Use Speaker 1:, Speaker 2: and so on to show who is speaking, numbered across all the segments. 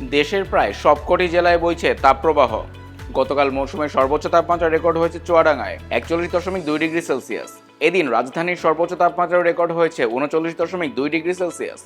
Speaker 1: দেশের প্রায় সবকটি জেলায় বইছে তাপপ্রবাহ। গতকাল মৌসুমের সর্বোচ্চ তাপমাত্রা রেকর্ড হয়েছে চুয়াডাঙ্গায়, একচল্লিশ দশমিক দুই ডিগ্রি সেলসিয়াস। এদিন রাজধানীর সর্বোচ্চ তাপমাত্রা রেকর্ড হয়েছে উনচল্লিশ দশমিক দুই ডিগ্রি সেলসিয়াস।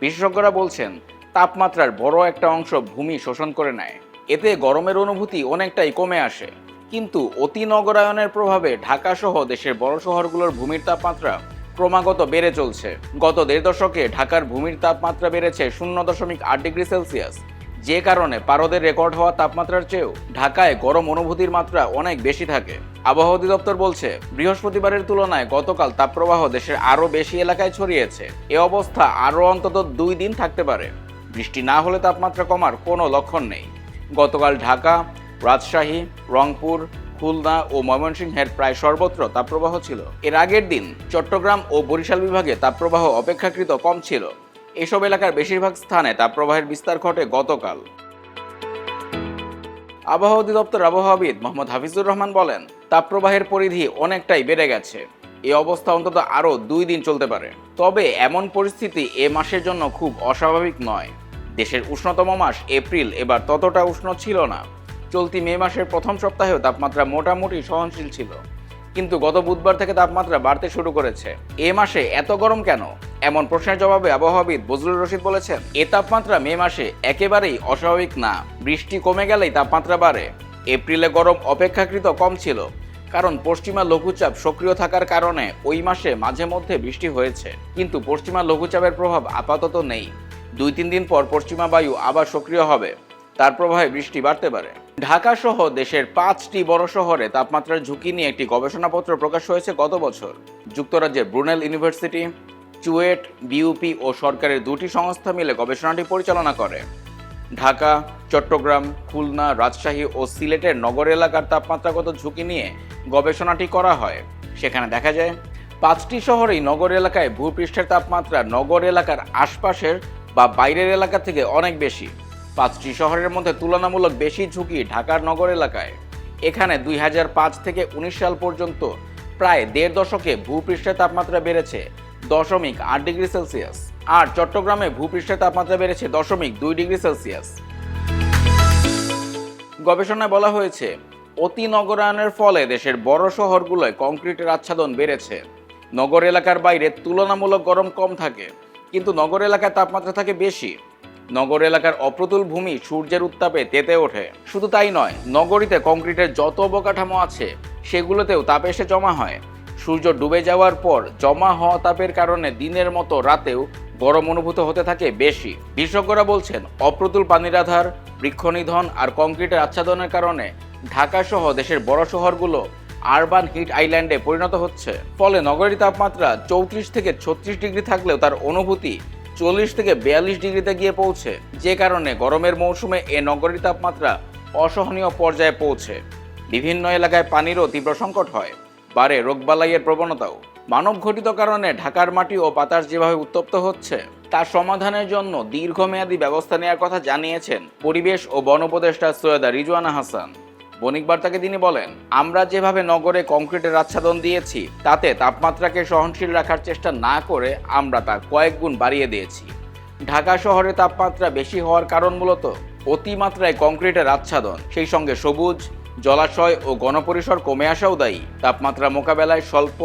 Speaker 1: বিশেষজ্ঞরা বলছেন, তাপমাত্রার বড় একটা অংশ ভূমি শোষণ করে নেয়। এতে গরমের অনুভূতি অনেকটাই কমে আসে। কিন্তু অতি নগরায়নের প্রভাবে ঢাকা সহ দেশের বড় শহরগুলোর ভূমির তাপমাত্রা ক্রমাগত বেড়ে চলছে। গত দেড় দশকে ঢাকার ভূমির তাপমাত্রা বেড়েছে শূন্য দশমিক আট ডিগ্রি সেলসিয়াস। যে কারণে পারদের রেকর্ড হওয়া তাপমাত্রার চেয়েও ঢাকায় গরম অনুভূতির মাত্রা অনেক বেশি থাকে। আবহাওয়া অধিদপ্তর বলছে, বৃহস্পতিবারের তুলনায় গতকাল তাপপ্রবাহ দেশের আরও বেশি এলাকায় ছড়িয়েছে। এ অবস্থা আরও অন্তত দুই দিন থাকতে পারে। বৃষ্টি না হলে তাপমাত্রা কমার কোনো লক্ষণ নেই। গতকাল ঢাকা, রাজশাহী, রংপুর, খুলনা ও ময়মনসিংহের প্রায় সর্বত্র তাপপ্রবাহ ছিল। এর আগের দিন চট্টগ্রাম ও বরিশাল বিভাগে তাপপ্রবাহ অপেক্ষাকৃত কম ছিল। এসব এলাকার বেশিরভাগ স্থানে তাপপ্রবাহের বিস্তার ঘটে গতকাল। আবহাওয়া অধিদপ্তর আবহাওয়াবিদ মোহাম্মদ হাফিজুর রহমান বলেন তাপপ্রবাহের পরিধি অনেকটাই বেড়ে গেছে। এই অবস্থা অন্তত আরও দুই দিন চলতে পারে। তবে এমন পরিস্থিতি এ মাসের জন্য খুব অস্বাভাবিক নয়। দেশের উষ্ণতম মাস এপ্রিল এবার ততটা উষ্ণ ছিল না। চলতি মে মাসের প্রথম সপ্তাহেও তাপমাত্রা মোটামুটি সহনশীল ছিল। কিন্তু গত বুধবার থেকে তাপমাত্রা বাড়তে শুরু করেছে। এ মাসে এত গরম কেন? এমন প্রশ্নের জবাবে আবহাওয়াবিদ বজলুর রশিদ বলেছেন, এ তাপমাত্রা মে মাসে একেবারেই অস্বাভাবিক না। বৃষ্টি কমে গেলেই তাপমাত্রা বাড়ে। এপ্রিলে গরম অপেক্ষাকৃত কম ছিল, কারণ পশ্চিমা লঘুচাপ সক্রিয় থাকার কারণে ওই মাসে মাঝে মধ্যে বৃষ্টি হয়েছে। কিন্তু পশ্চিমা লঘুচাপের প্রভাব আপাতত নেই। দুই তিন দিন পর পশ্চিমা বায়ু আবার সক্রিয় হবে। তার প্রভাবে বৃষ্টি বাড়তে পারে। ঢাকা সহ দেশের পাঁচটি বড় শহরে তাপমাত্রার ঝুঁকি নিয়ে একটি গবেষণাপত্র প্রকাশ হয়েছে গত বছর। যুক্তরাজ্যের ব্রুনেল ইউনিভার্সিটি, চুয়েট, বিউপি ও সরকারের দুটি সংস্থা মিলে গবেষণাটি পরিচালনা করে। ঢাকা, চট্টগ্রাম, খুলনা, রাজশাহী ও সিলেটের নগর এলাকার তাপমাত্রাগত ঝুঁকি নিয়ে গবেষণাটি করা হয়। সেখানে দেখা যায়, পাঁচটি শহরেই নগর এলাকায় ভূপৃষ্ঠের তাপমাত্রা নগর এলাকার আশপাশের বা বাইরের এলাকা থেকে অনেক বেশি। পাঁচটি শহরের মধ্যে তুলনামূলক বেশি ঝুঁকি ঢাকার নগর এলাকায়। এখানে দুই হাজার পাঁচ থেকে উনিশ সাল পর্যন্ত প্রায় দেড় দশকে ভূপৃষ্ঠের তাপমাত্রা বেড়েছে দশমিক আট ডিগ্রি সেলসিয়াস। আর চট্টগ্রামে ভূপৃষ্ঠের তাপমাত্রা বেড়েছে দশমিক দুই ডিগ্রি সেলসিয়াস। গবেষণায় বলা হয়েছে, অতি নগরায়নের ফলে দেশের বড় শহরগুলোয় কংক্রিটের আচ্ছাদন বেড়েছে। নগর এলাকার বাইরে তুলনামূলক গরম কম থাকে, কিন্তু নগর এলাকায় তাপমাত্রা থাকে বেশি। নগর এলাকার অপ্রতুল ভূমি সূর্যের উত্তাপে তেতে ওঠে। শুধু তাই নয়, নগরীতে কংক্রিটের যত অবকাঠামো আছে, সেগুলোতেও তাপ এসে জমা হয়। সূর্য ডুবে যাওয়ার পর জমা হওয়া তাপের কারণে দিনের মতো রাতেও গরম অনুভূত হতে থাকে বেশি। বিশেষজ্ঞরা বলছেন, অপ্রতুল পানির আধার, বৃক্ষনিধন আর কংক্রিটের আচ্ছাদনের কারণে ঢাকা সহ দেশের বড় শহরগুলো আরবান হিট আইল্যান্ডে পরিণত হচ্ছে। ফলে নগরীর তাপমাত্রা চৌত্রিশ থেকে ছত্রিশ ডিগ্রি থাকলেও তার অনুভূতি চল্লিশ থেকে বিয়াল্লিশ ডিগ্রিতে গিয়ে পৌঁছে, যে কারণে গরমের মৌসুমে এ নগরীর তাপমাত্রা অসহনীয় পর্যায়ে পৌঁছে। বিভিন্ন এলাকায় পানিরও তীব্র সংকট হয়। বাড়ে রোগবালাইয়ের প্রবণতাও। মানব ঘটিত কারণে ঢাকার মাটি ও বাতাস যেভাবে উত্তপ্ত হচ্ছে তার সমাধানের জন্য দীর্ঘমেয়াদী ব্যবস্থা নেওয়ার কথা জানিয়েছেন পরিবেশ ও বন উপদেষ্টা সৈয়দা রিজওয়ানা হাসান। বণিক বার্তাকে তিনি বলেন, আমরা যেভাবে নগরে কংক্রিটের আচ্ছাদন দিয়েছি, তাতে তাপমাত্রাকে সহনশীল রাখার চেষ্টা না করে আমরা তা কয়েক গুণ বাড়িয়ে দিয়েছি। ঢাকা শহরে তাপমাত্রা বেশি হওয়ার কারণ মূলত অতিমাত্রায় কংক্রিটের আচ্ছাদন। সেই সঙ্গে সবুজ, জলাশয় ও গণপরিসর কমে আসাও দায়ী। তাপমাত্রা মোকাবেলায় স্বল্প,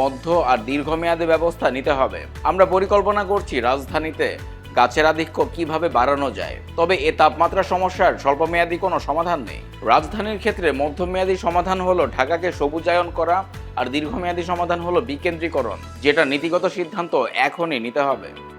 Speaker 1: মধ্য আর দীর্ঘমেয়াদী ব্যবস্থা নিতে হবে। আমরা পরিকল্পনা করছি রাজধানীতে গাছের আধিক্য কীভাবে বাড়ানো যায়? তবে এ তাপমাত্রা সমস্যার স্বল্পমেয়াদী কোনো সমাধান নেই। রাজধানীর ক্ষেত্রে মধ্যমেয়াদী সমাধান হলো ঢাকাকে সবুজায়ন করা আর দীর্ঘমেয়াদী সমাধান হলো বিকেন্দ্রীকরণ, যেটা নীতিগত সিদ্ধান্ত এখনই নিতে হবে।